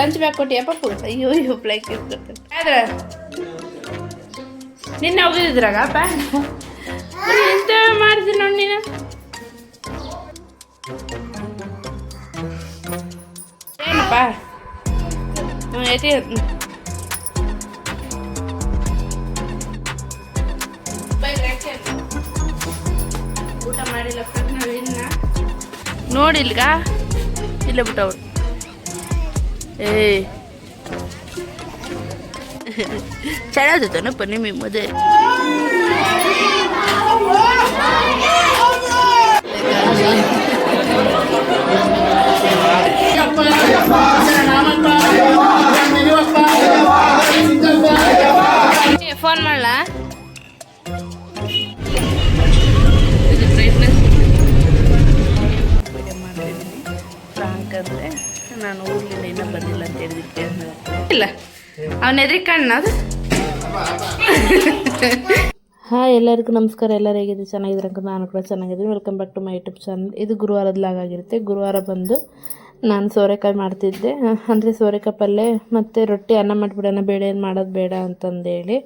Lunch bag ಕೊಟ್ಟಿಯಪ್ಪ ಅಯ್ಯೋ ಅಯ್ಯೋ blanket ಆದ್ರೆ, ನಿನ್ನೆ ಹೋಗಿದ್ರಾಗ ಪ್ಯಾಂಟ್ ಎಂತ ಮಾಡಿದ್ರಿ ನೋಡಿ ನೀನು? ಏನಪ್ಪ? ಐತಿ ಊಟ ಮಾಡಿಲ್ಲ ಇನ್ನ. ನೋಡಿಲ್ಗ? ಇಲ್ಲ ಬಿಟ್ಟವ್ರು. ಏಯ್ ಚೆನ್ನಾಗಿತ್ತನಪ್ಪ ನಿಮಗೆ ಮದುವೆ ಫೋನ್ ಎದ್ರಿಗೆ ಹಾಯ್ ಎಲ್ಲರಿಗೂ ನಮಸ್ಕಾರ, ಎಲ್ಲರೂ ಹೇಗಿದೆ ಚೆನ್ನಾಗಿದ್ರೆ ಅಂಕ ನಾನು ಕೂಡ ಚೆನ್ನಾಗಿದ್ದೀನಿ. Welcome back to my YouTube channel ಇದು ಗುರುವಾರದ ಲಾಗ್ ಆಗಿರುತ್ತೆ. ಗುರುವಾರ ಬಂದು ನಾನು ಸೋರೆಕಾಯಿ ಮಾಡ್ತಿದ್ದೆ. ಅಂದರೆ ಸೋರೆಕಾಯಿ ಪಲ್ಯ ಮತ್ತು ರೊಟ್ಟಿ ಅನ್ನ ಮಾಡಿಬಿಡೋಣ, ಬೇಡ, ಏನು ಮಾಡೋದು ಬೇಡ ಅಂತಂದೇಳಿ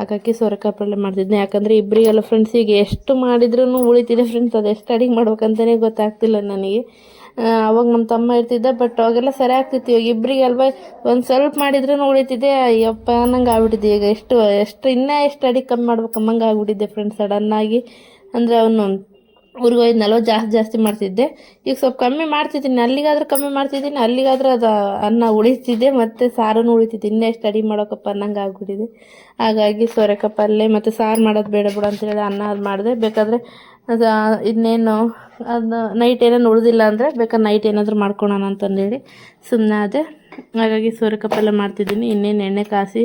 ಹಾಗಾಗಿ ಸೋರೆಕಾಯಿ ಪಲ್ಯ ಮಾಡ್ತಿದ್ದೆ. ಯಾಕಂದರೆ ಇಬ್ಬರಿಗೆಲ್ಲ ಫ್ರೆಂಡ್ಸಿಗೆ ಎಷ್ಟು ಮಾಡಿದ್ರೂ ಉಳಿತಿದೆ ಫ್ರೆಂಡ್ಸ್ ಅದು ಎಷ್ಟು ಅಡಿಗೆ ಮಾಡ್ಬೇಕಂತಲೇ ಗೊತ್ತಾಗ್ತಿಲ್ಲ ನನಗೆ. ಅವಾಗ ನಮ್ಮ ತಮ್ಮ ಇರ್ತಿದ್ದ ಬಟ್ ಅವಾಗೆಲ್ಲ ಸರಿ ಆಗ್ತಿತ್ತು, ಇವಾಗ ಇಬ್ಬರಿಗೆ ಅಲ್ವಾ? ಒಂದು ಸ್ವಲ್ಪ ಮಾಡಿದ್ರೂ ಉಳಿತಿದ್ದೆ ಅಯ್ಯಪ್ಪ ಅನ್ನಂಗೆ ಆಗ್ಬಿಟ್ಟಿದ್ದೆ ಈಗ. ಎಷ್ಟು ಎಷ್ಟು, ಇನ್ನೂ ಎಷ್ಟು ಅಡಿಗೆ ಕಮ್ಮಿ ಮಾಡ್ಬೇಕು, ಅಮ್ಮಂಗೆ ಆಗ್ಬಿಟ್ಟಿದ್ದೆ ಫ್ರೆಂಡ್ಸ್ ಸಡನ್ನಾಗಿ ಅಂದರೆ ಅವನು ಊರಿಗೆ ನಲ್ವತ್ತು ಜಾಸ್ತಿ ಜಾಸ್ತಿ ಮಾಡ್ತಿದ್ದೆ. ಈಗ ಸ್ವಲ್ಪ ಕಮ್ಮಿ ಮಾಡ್ತಿದ್ದೀನಿ. ಅಲ್ಲಿಗಾದರೂ ಕಮ್ಮಿ ಮಾಡ್ತಿದ್ದೀನಿ. ಅಲ್ಲಿಗಾದ್ರೆ ಅದು ಅನ್ನ ಉಳಿತಿದ್ದೆ ಮತ್ತು ಸಾರನ್ನು ಉಳಿತಿದ್ದೆ ಇನ್ನೇ ಸ್ಟಡಿ ಮಾಡೋಕಪ್ಪ ಅನ್ನಂಗೆ ಆಗ್ಬಿಟ್ಟಿದೆ. ಹಾಗಾಗಿ ಸೋರೆಕಾಯಿ ಪಲ್ಯ ಮತ್ತು ಸಾರು ಮಾಡೋದು ಬೇಡ ಬಿಡು ಅಂತೇಳಿ ಅನ್ನ ಅದು ಮಾಡಿದೆ. ಬೇಕಾದರೆ ಅದು ಇನ್ನೇನು ಅದು ನೈಟ್ ಏನೇನು ಉಳಿದಿಲ್ಲ ಅಂದರೆ ಬೇಕಾದ್ರೆ ನೈಟ್ ಏನಾದರೂ ಮಾಡ್ಕೊಳೋಣ ಅಂತಂದೇಳಿ ಸುಮ್ಮನೆ ಅದೇ ಹಾಗಾಗಿ ಸೋರೆಕಾಯಿ ಪಲ್ಯ ಮಾಡ್ತಿದ್ದೀನಿ. ಇನ್ನೇನು ಎಣ್ಣೆ ಕಾಸಿ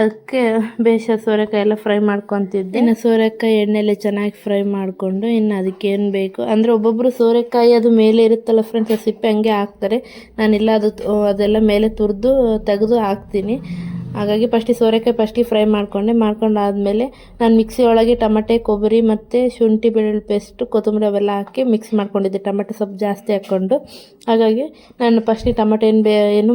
ಅದಕ್ಕೆ ಬೇಷ ಸೋರೆಕಾಯಿ ಎಲ್ಲ ಫ್ರೈ ಮಾಡ್ಕೊತಿದ್ದೆ. ಇನ್ನು ಸೋರೆಕಾಯಿ ಎಣ್ಣೆಲೆ ಚೆನ್ನಾಗಿ ಫ್ರೈ ಮಾಡಿಕೊಂಡು ಇನ್ನು ಅದಕ್ಕೆ ಏನು ಬೇಕು? ಅಂದರೆ ಒಬ್ಬೊಬ್ಬರು ಸೋರೆಕಾಯಿ ಅದು ಮೇಲೆ ಇರುತ್ತಲ್ಲ ಫ್ರೆಂಡ್ಸ್ ಸಿಪ್ಪೆ ಹಂಗೆ ಹಾಕ್ತಾರೆ. ನಾನಿಲ್ಲ, ಅದು ಅದೆಲ್ಲ ಮೇಲೆ ತುರಿದು ತೆಗೆದು ಹಾಕ್ತೀನಿ. ಹಾಗಾಗಿ ಫಸ್ಟಿಗೆ ಸೋರೆಕಾಯಿ ಫಸ್ಟಿಗೆ ಫ್ರೈ ಮಾಡಿಕೊಂಡೆ. ಮಾಡ್ಕೊಂಡಾದ್ಮೇಲೆ ನಾನು ಮಿಕ್ಸಿ ಒಳಗೆ ಟಮಟೆ, ಕೊಬ್ಬರಿ ಮತ್ತು ಶುಂಠಿ ಬೆಳ್ಳುಳ್ಳಿ ಪೇಸ್ಟು, ಕೊತ್ತಂಬರಿ ಅವೆಲ್ಲ ಹಾಕಿ ಮಿಕ್ಸ್ ಮಾಡ್ಕೊಂಡಿದ್ದೆ. ಟಮಟೆ ಸ್ವಲ್ಪ ಜಾಸ್ತಿ ಹಾಕ್ಕೊಂಡು. ಹಾಗಾಗಿ ನಾನು ಫಸ್ಟಿಗೆ ಟಮಟೆ ಏನು ಬೇ ಏನು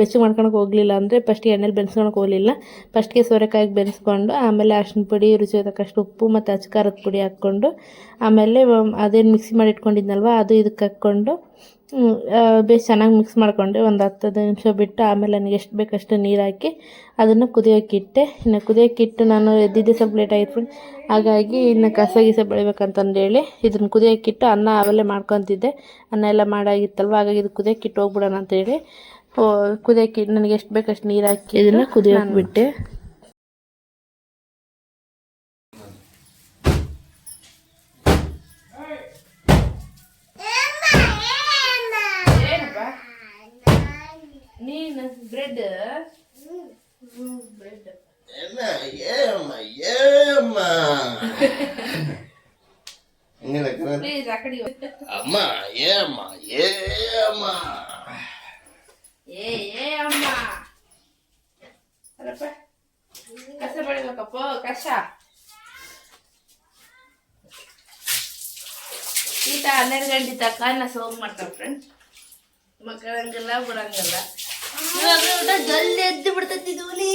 ಬೆಚ್ಚಗೆ ಮಾಡ್ಕೊಳಕ್ಕೆ ಹೋಗಲಿಲ್ಲ ಅಂದರೆ ಫಸ್ಟಿಗೆ ಎಣ್ಣೆಲಿ ಬೆನ್ಸ್ಕೊಳಕ್ಕೆ ಹೋಗಲಿಲ್ಲ. ಫಸ್ಟಿಗೆ ಸೋರೆಕಾಯಿಗೆ ಬೆನ್ಸ್ಕೊಂಡು ಆಮೇಲೆ ಅರ್ಶಿನ ಪುಡಿ, ರುಚಿ ತಕ್ಕಷ್ಟು ಉಪ್ಪು ಮತ್ತು ಅಚ್ಕಾರದ ಪುಡಿ ಹಾಕ್ಕೊಂಡು ಆಮೇಲೆ ಅದೇನು ಮಿಕ್ಸಿ ಮಾಡಿ ಇಟ್ಕೊಂಡಿದ್ನಲ್ವ ಅದು ಇದಕ್ಕೆ ಹಾಕ್ಕೊಂಡು ಬೇಸ್ ಚೆನ್ನಾಗಿ ಮಿಕ್ಸ್ ಮಾಡಿಕೊಂಡೆ ಒಂದು ಹತ್ತು ಹದಿನೈದು ನಿಮಿಷ ಬಿಟ್ಟು ಆಮೇಲೆ ನನಗೆ ಎಷ್ಟು ಬೇಕಷ್ಟು ನೀರು ಹಾಕಿ ಅದನ್ನು ಕುದಿಯೋಕ್ಕಿಟ್ಟೆ ಇಟ್ಟೆ. ಇನ್ನು ಕುದಿಯೋಕ್ಕಿಟ್ಟು ನಾನು ಎದ್ದಿದ್ದೆ ಸ್ವಲ್ಪ ಲೇಟ್ ಆಗಿತ್ತು. ಹಾಗಾಗಿ ಇನ್ನು ಕಸ ಗೀಸ ಬೆಳಿಬೇಕಂತಂದೇಳಿ ಇದನ್ನು ಕುದಿಯೋಕ್ಕಿಟ್ಟು ಅನ್ನ ಆಮೇಲೆ ಮಾಡ್ಕೊತಿದ್ದೆ. ಅನ್ನ ಎಲ್ಲ ಮಾಡಾಗಿತ್ತಲ್ವ ಹಾಗಾಗಿ ಇದು ಕುದಿಯೋಕ್ಕಿಟ್ಟು ಹೋಗ್ಬಿಡೋಣ ಅಂತೇಳಿ ಕುದಿಯೋಕ್ಕಿಟ್ಟು ನನಗೆ ಎಷ್ಟು ಬೇಕಷ್ಟು ನೀರು ಹಾಕಿ ಇದನ್ನು ಕುದಿಯೋಕೆ ಬಿಟ್ಟೆ ನೀನು bread bread Emma, Emma, Emma. ಹಿಂಗೆ ಕರೆ ಪ್ಲೀಸ್ ಆ ಕಡೆ ಹೋಗು. ಅಮ್ಮ ಏಮ್ಮ ಏಮ್ಮ ಏ ಏ ಅಮ್ಮ ಅಲ್ಲಪ್ಪ ಕಸ ಬೆಳಿಬೇಕಪ್ಪ ಕಸ ಈತ ಹನ್ನೆರಡು ಗಂಟೆ ತಕ್ಕ ನಾ ಸೋಗ್ ಮಾಡ್ತಾರೆ ಫ್ರೆಂಡ್ ಮಕ್ಕಳಂಗಿಲ್ಲ ಬಿಡಂಗಿಲ್ಲ ಇವಾಗ ಊಟ ಜಲ್ದಿ ಎದ್ದು ಬಿಡ್ತೈತಿ ಧೂಳಿ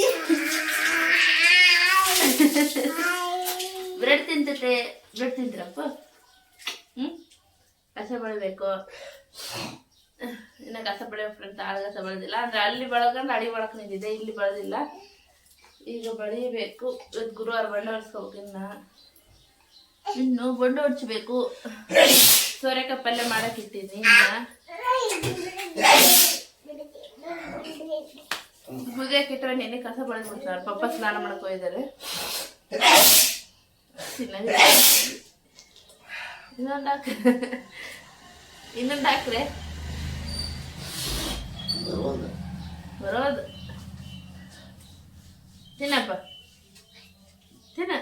ಬ್ರೆಡ್ ತಿಂತೈತೆ. ಬ್ರೆಡ್ ತಿಂತೀರಪ್ಪ? ಹ್ಞೂ ಕಸ ಬೆಳಿಬೇಕು. ಇನ್ನು ಕಸ ಬೆಳೆಯೋ ಫ್ರೆಂಡ್ಸ್ ಆಳ ಕಸ ಬೆಳೆದಿಲ್ಲ. ಅಂದ್ರೆ ಅಲ್ಲಿ ಬೆಳಗಂದ್ರೆ ಅಡಿ ಬಳಕ್ ನಿಂತಿದೆ, ಇಲ್ಲಿ ಬೆಳೆದಿಲ್ಲ. ಈಗ ಬೆಳಿಬೇಕು ಇವತ್ತು ಗುರುವಾರ ಬಂಡ ಹೊಡ್ಸ್ಕೋಕಿನ್ನ ಇನ್ನು ಬಂಡ ಹೊಡ್ಸ್ಬೇಕು. ಸೋರೆಕಾಯಿ ಪಲ್ಯ ಮಾಡಕ್ ಇಟ್ಟಿನಿ ಪೂಜೆ ಮುಗಿಯಕ್ಕೆ ನೆನೆ ಕಸ ಬಳಸ್ಬಿಡ್ತಾರೆ. ಪಪ್ಪ ಸ್ನಾನ ಮಾಡಕ್ ಹೋಗಿದ್ದಾರೆ. ಇನ್ನೊಂದು ಹಾಕ್ರೆ. ಇನ್ನೊಂದು ಹಾಕ್ರೆ. ಬರೋದು. ತಿನ್ನಪ್ಪ. ತಿನ್ನ.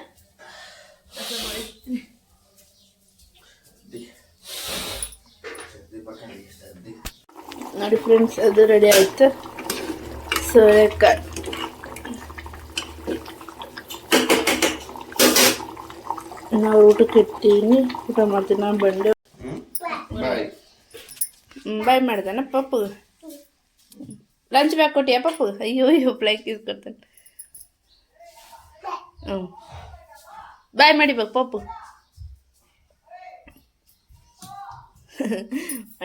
ನೋಡಿ ಫ್ರೆಂಡ್ಸ್, ಅದು ರೆಡಿ ಆಯ್ತು. ಸೋರೆಕಾಯಿ. ನಾವು ಊಟಕ್ಕೆ ಇರ್ತೀನಿ. ಊಟ ಮಾಡ್ತೀನಿ. ನಾನು ಬಂಡೆ ಬಾಯ್ ಮಾಡ್ದಾನ ಪಪ್ಪು ಲಂಚ್ ಬ್ಯಾಗ್ ಕೊಟ್ಟಿಯಾ ಪಪ್ಪು ಅಯ್ಯೋ ಅಯ್ಯೋ ಪ್ಲೈಕ್ ಕೊಡ್ತಾನೆ. ಹ್ಞೂ ಬಾಯ್ ಮಾಡಿ ಬೇಕು ಪಪ್ಪು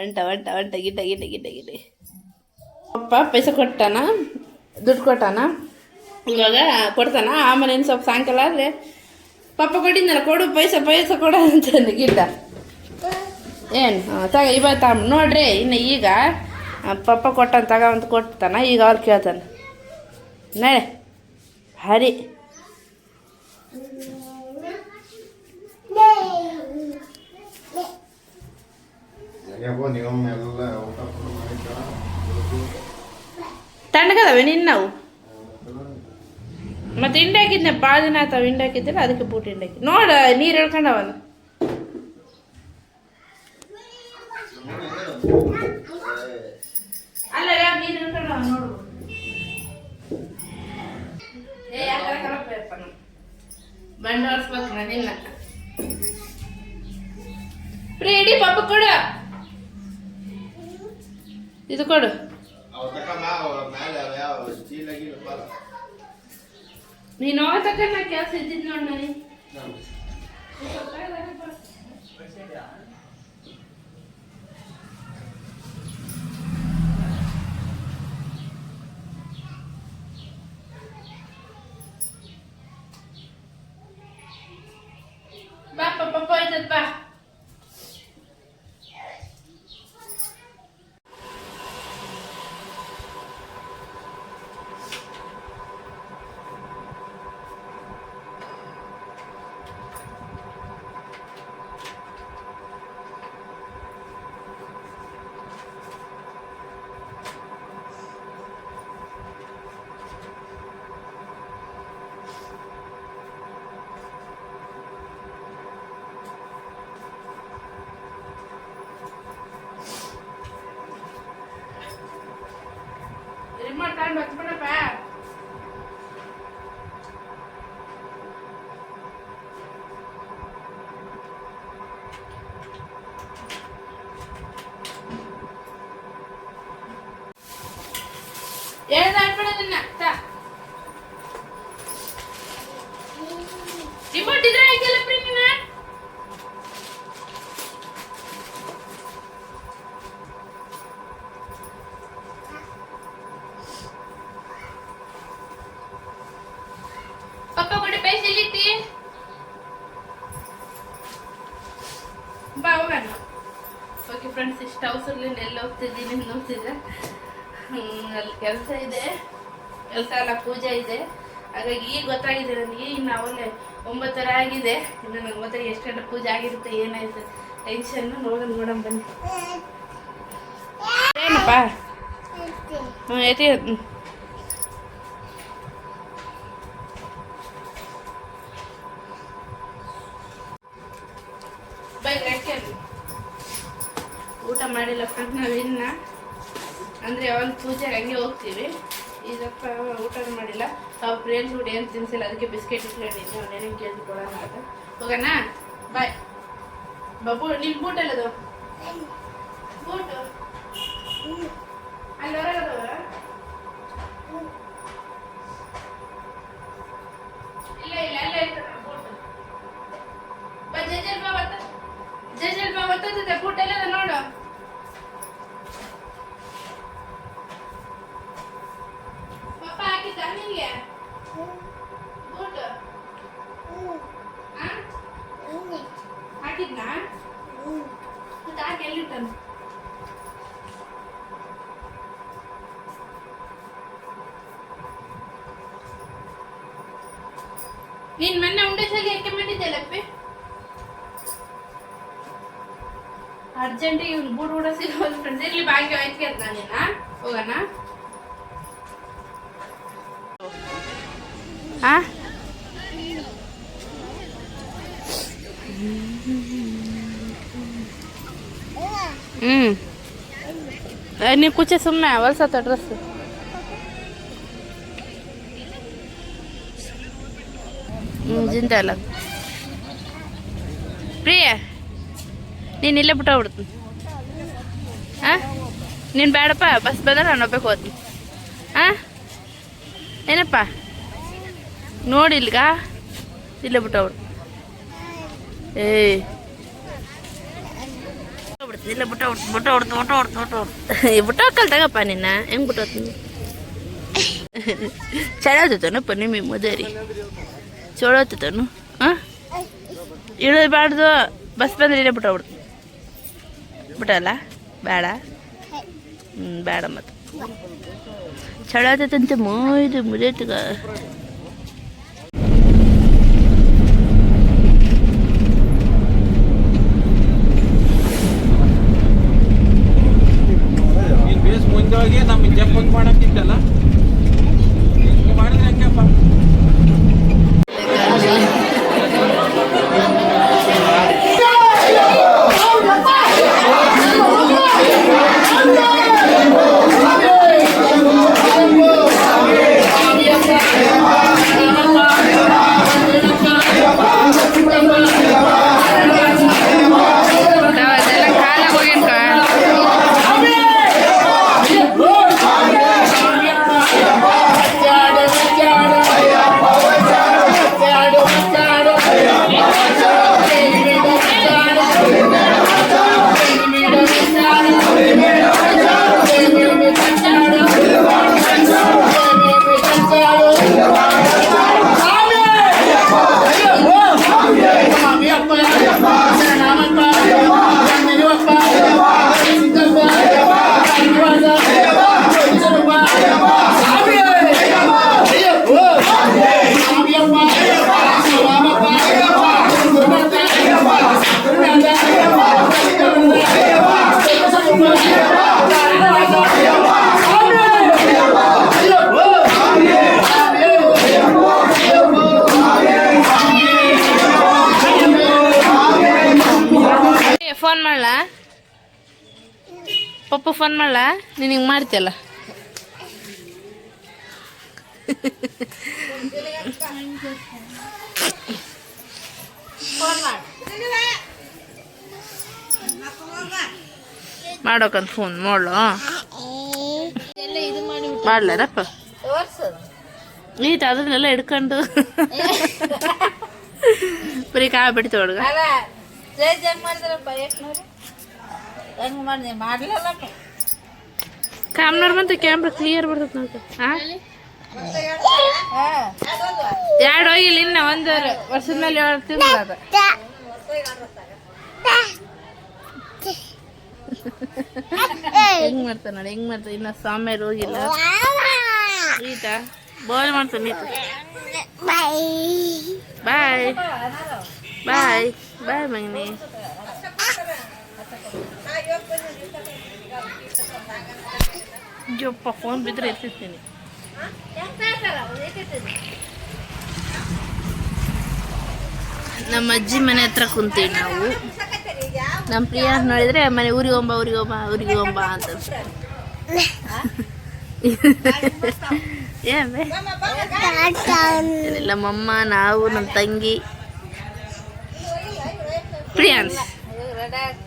ಅಂಟ ಒಂಟ ಒಂಟ, ಗಿಡ್ಡ ಗಿಡ್ಡ ಗಿಡ್ಡ ಗಿಡ್ಡ. ಪಪ್ಪ ಪೈಸೆ ಕೊಟ್ಟಾನ? ದುಡ್ಡು ಕೊಟ್ಟಾನ? ಇವಾಗ ಕೊಡ್ತಾನ? ಆಮೇಲೆ ಇನ್ನು ಸ್ವಲ್ಪ ಸಾಯಂಕಾಲ ಆದರೆ ಪಪ್ಪ ಕೊಟ್ಟಿದ್ದಲ್ಲ ಕೊಡು, ಪೈಸ ಪೈಸ ಕೊಡ ಅಂತ ಗಿಡ್ಡ. ಏನು? ತಗ ಇವತ್ತು ನೋಡ್ರಿ, ಇನ್ನು ಈಗ ಪಪ್ಪ ಕೊಟ್ಟಂತ ತಗ ಅಂತ ಕೊಡ್ತಾನ ಈಗ ಅವ್ರು ಕೇಳ್ತಾನೆ. ನಡೆ, ಹರಿ. ಯಾಕೋ ನೀವು ಎಲ್ಲ ಊಟ ಕೊಡು ಮಾಡಿದ್ದ ತಣ್ಣಗದವೆ ನಿನ್ನವು ಮತ್ತೆ ಹಿಂಡಿ ಹಾಕಿದ್ನೆ ಭಾಳ ದಿನ ಆಯ್ತಾವ ಹಿಂಡಿ ಹಾಕಿದ್ದಿಲ್ಲ ಅದಕ್ಕೆ ಬೂಟ್ ಹಿಂಡಿ ಹಾಕಿ ನೋಡ, ನೀರು ಹೇಳ್ಕೊಂಡವನು ಅಲ್ಲ ನೀರು ಹೇಳ್ಕೊಂಡವ, ನೋಡು. ಏ ಯಾಕರ ಕಲಪಯ್ಯಪ್ಪ ನಾವು ಬಂಡ ಹೊಡ್ಸ್ಬೇಕು ನಾ ನಿನ್ನ ಪ್ರೀ ಇಡಿ ಪಾಪ ಕೊಡು. ಇದು ಕೊಡು ನೀನು ತಕ್ಕ ನಾ ಕೆಲಸ ಇದ್ದಿದ್ದು ನೋಡಿ ನನಗೆ ಬಾ ಪಪ್ಪ ಹೋಯ್ತದ ಹೇಳ್ದ ಹಾಕ್ಬಿಡೋದನ್ನ ತಾ ರಿಮೋಟ್ ಇದ್ರೆ ಆಯ್ತಲ್ಲ ಪ್ರೀಮಿನ ಪಪ್ಪ ಕೊಡಿ ಪೈಸೆ ಎಲ್ಲಿಟ್ಟಿ ಬಾ ಹೋಗೋಣ ಓಕೆ ಫ್ರೆಂಡ್ಸ್ ಇಷ್ಟು ಅವಸರಲಿಂದ ಎಲ್ಲ ಹೋಗ್ತಿದ್ದೀನಿ ನೋಡ್ತಿದ್ದೆ ಹ್ಮ್, ಅಲ್ಲಿ ಕೆಲಸ ಇದೆ. ಕೆಲಸ ಎಲ್ಲ ಪೂಜೆ ಇದೆ. ಹಾಗಾಗಿ ಈಗ ಗೊತ್ತಾಗಿದೆ ನನಗೆ, ಇನ್ನು ಅವಲ್ಲೇ ಒಂಬತ್ತರ ಆಗಿದೆ. ಇನ್ನು ನನಗೆ ಗೊತ್ತಾಗಿ ಎಷ್ಟು ಗಂಟೆ ಪೂಜೆ ಆಗಿರುತ್ತೆ, ಏನಾಯ್ತು ಟೆನ್ಷನ್ ನೋಡೋಣ ನೋಡೋಣ, ಬನ್ನಿ. ಏನಪ್ಪ? ಹ್ಞೂ ಐತಿ ಬೈ ಊಟ ಮಾಡಿಲ್ಲ, ಫ್ರೆಂಡ್ ನಾವು ಇನ್ನ ಅಂದರೆ ಅವನು ಪೂಜೆಗೆ ಹಂಗೆ ಹೋಗ್ತೀವಿ. ಇದಪ್ಪ ಊಟ ಮಾಡಿಲ್ಲ. ಅವ್ರ ಫ್ರೆಂಡ್ಸ್ ಕೂಡ ಏನು ತಿನ್ಸಿಲ್ಲ. ಅದಕ್ಕೆ ಬಿಸ್ಕೆಟ್ ಇಟ್ಕೊಂಡಿದ್ದೆ ಅವನೇನೇನು ಕೇಳಿ ಕೊಡೋಣ ಅಂತ. ಹೋಗೋಣ? ಬಾಯ್ ಬಾಬು, ನಿನ್ ಬೂಟ್ ಎಲ್ಲದು? ಬೂಟು ಅಲ್ಲಿ ಇಲ್ಲ ಇಲ್ಲ ಬಾ ಜಜಲ್ ಬಾ ಬತ್ತ ಜಜಲ್ ಬಾ ಬರ್ತದೆ ಬೂಟ್ ಎಲ್ಲದ ನೋಡು. ಹಾಕಿದ್ದ ನಿನ್ಗೆ ಬೂಟ್ ಆ? ಹಾಕಿದ್ನಾ ಮತ್ತೆ ಹಾಕಿ ಎಲ್ಲಿಟ್ಟನು? ನೀನ್ ಮೊನ್ನೆ ಉಂಡೆಸಲ್ಲಿ ಯಾಕೆ ಮಾಡಿದ್ದೆಲ್ಲಪ್ಪಿ ಅರ್ಜೆಂಟಿಗೆ ಇವ್ನು ಬೂಟ್ ಕೂಡ ಸಿಗೋದು ಫ್ರೆಂಡ್ಸ್ ಇಲ್ಲಿ ಭಾಗ್ಯ ಆಯ್ತು ಅಂತ ನಾನಿನ್ನ ಹೋಗೋಣ. ಆ? ಹ್ಞೂ ನೀವು ಕುಚೆ ಸುಮ್ಮನೆ ಹೊಲ್ಸತ್ತ ಡ್ರೆಸ್ ಹ್ಞೂ ಜಿಂದ ಅಲ್ಲ. ಪ್ರಿಯ, ನೀನು ಇಲ್ಲೇ ಬಿಟ್ಟ ಬಿಡ್ತೀನಿ ಹಾಂ ನೀನು ಬೇಡಪ್ಪ ಬಸ್ ಬಂದ್ರೆ ನಾನು ಒಬ್ಬಕ್ಕೆ ಹೋಗ್ತೀನಿ. ಏನಪ್ಪ? ನೋಡಿಲ್ಗ ಇಲ್ಲ ಬಿಟ್ಟವ್ರು. ಬಿಡ್ತೀನಿ ಇಲ್ಲ ಬಿಟ್ಟ ಹೊಡ್ತು ಬಿಟ್ಟ ಹೊಡ್ತು ಬಿಟ್ಟ ಹೊಡ್ತು ಬಿಟ್ಟ ಹೊಡ್ತು ಬಿಟ್ಟ ಕಲ್ತಾಗಪ್ಪ ನಿನ್ನ. ಹೆಂಗೆ ಬಿಟ್ಟು ಹೋಗ್ತೀನಿ ಚಳಾತನಪ್ಪ ನಿಮಗೆ ಮದರಿ. ಚೋಳತ್ತನು ಹಾಂ ಇಳಬಾರ್ದು. ಬಸ್ ಬಂದ್ರೆ ಇಲ್ಲೇ ಬಿಟ್ಟ ಬಿಡ್ತು ಬಿಟ್ಟಲ್ಲ? ಬೇಡ. ಹ್ಞೂ ಬೇಡ ಮತ್ತು. ಚಳಾತಂತೆ ಮೊಯ್ದು ಮುರಿಯತ್ಗ ಫೋನ್ ಮಾಡಲ್ಲ ನೀನು ಹಿಂಗೆ ಮಾಡ್ತೀಯಲ್ಲ? ಮಾಡೋಕಂತ ಫೋನ್ ಮಾಡ್ಲು? ಮಾಡ್ಲಾರಪ್ಪ. ಈತ ಅದನ್ನೆಲ್ಲ ಹಿಡ್ಕೊಂಡು. ಬರೀ ಕಾಯಿ ಬಿಡ್ತು ಹುಡುಗ ಸ್ಟೇಜ್ ಹೆಂಗ್ ಮಾಡಿದೆ? ಮಾಡ್ಲಿಲ್ಲಪ್ಪ. ಕ್ಯಾಮ್ನರ್ ಬಂತು ಕ್ಯಾಮ್ರಾ ಕ್ಲಿಯರ್ ಬರ್ತದೆ ನೋಡ್. ಎರಡು ಹೋಗಿಲ್ಲ ಇನ್ನ ಒಂದು ವರ್ಷದ ಮೇಲೆ ಎರಡು ತಿಂಗಳು ಅದ. ಹೆಂಗ್ ಮಾಡ್ತಾನ ನೋಡಿ ಹೆಂಗ್ ಮಾಡ್ತಾನೆ? ಇನ್ನ ಸಾಮೇರು ಹೋಗಿಲ್ಲ. ಈತ ಬೋಲ್ ಮಾಡ್ತಾನೆ ಈತ ಬಾಯ್ ಬಾಯ್ ಬಾಯ್ ಮಗನಿ. ಜೊಪ್ಪ ಫೋನ್ ಬಿದ್ರೆ ಎತ್ತಿರ್ತೀನಿ ನಮ್ಮ ಅಜ್ಜಿ ಮನೆ ಹತ್ರ ಕುಂತೀವಿ ನಾವು ನಮ್ಮ ಪ್ರಿಯ ನೋಡಿದ್ರೆ ಮನೆ ಊರಿಗೆ ಹೋಂಬ ಊರಿಗೆ ಹೋಂಬ ಊರಿಗೆ ಹೋಂಬ ಅಂತ ನಮ್ಮ ನಮ್ಮಮ್ಮ ನಾವು ನಮ್ಮ ತಂಗಿ ಪ್ರಿಯಾನ್ಸ್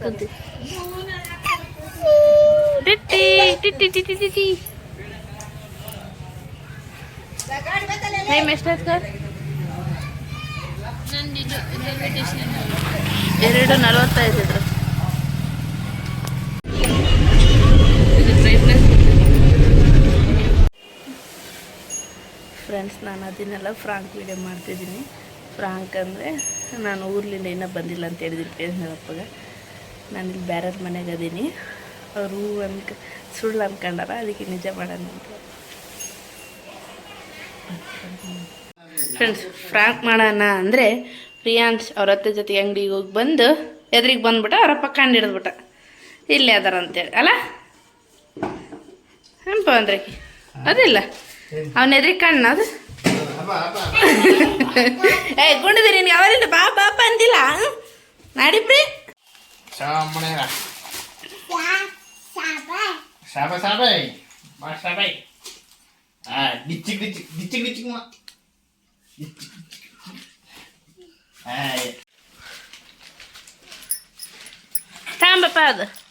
ಕುಂತೀವಿ ಟಿಟ್ಟಿ ಟಿಟ್ಟಿ ಟಿಟ್ಟಿ ಟಿಟ್ಟಿ ಟೈಮ್ ಎಷ್ಟಾಯ್ತು ಸರ್ ಎರಡು ನಲವತ್ತೈದು ಫ್ರೆಂಡ್ಸ್ ನಾನು ಅದನ್ನೆಲ್ಲ ಫ್ರಾಂಕ್ ವೀಡಿಯೋ ಮಾಡ್ತಿದ್ದೀನಿ. ಫ್ರಾಂಕ್ ಅಂದರೆ ನಾನು ಊರ್ಲಿಂದ ಇನ್ನೂ ಬಂದಿಲ್ಲ ಅಂತ ಹೇಳಿದ್ದೀನಿ. ಹೇಳಪ್ಪಗ ನಾನು ಇಲ್ಲಿ ಬೇರೆಯವ್ರ ಮನೆಗೆ ಅದೀನಿ. ಅವರು ಅನ್ಕ ಸುಳ್ಳು ಅನ್ಕೊಂಡಾರ ಅದಕ್ಕೆ ನಿಜ ಮಾಡೋಣ ಅಂತ. ಫ್ರೆಂಡ್ಸ್ ಫ್ರಾಂಕ್ ಮಾಡೋಣ ಅಂದರೆ ಪ್ರಿಯಾಂಶ್ ಅವ್ರ ಅತ್ತೆ ಜೊತೆ ಅಂಗಡಿಗೆ ಹೋಗಿ ಬಂದು ಎದ್ರಿಗೆ ಬಂದ್ಬಿಟ್ಟ ಅವ್ರ ಅಪ್ಪ ಕಂಡು ಹಿಡಿದ್ಬಿಟ್ಟ. ಇಲ್ಲೇ ಅದಾರ ಅಂತೇಳಿ ಅಲ್ಲ? ಹಂಪ ಅಂದ್ರೆ ಅದಿಲ್ಲ. ಅವನ ಎದ್ರಿಗೆ ಕಣ್ಣ ಅದು. ಏ ಗುಂಡಿದೆ ನಿನ್ಗೆ ಅವರಿಂದ ಬಾ ಬಾಪ ಅಂದಿಲ್ಲ? ನಾಡಿಬ್ರಿ? sabe? Sabe, sabe. Mas sabe. Ah, gitik gitik gitik gitik Ai. Tá, meu padre.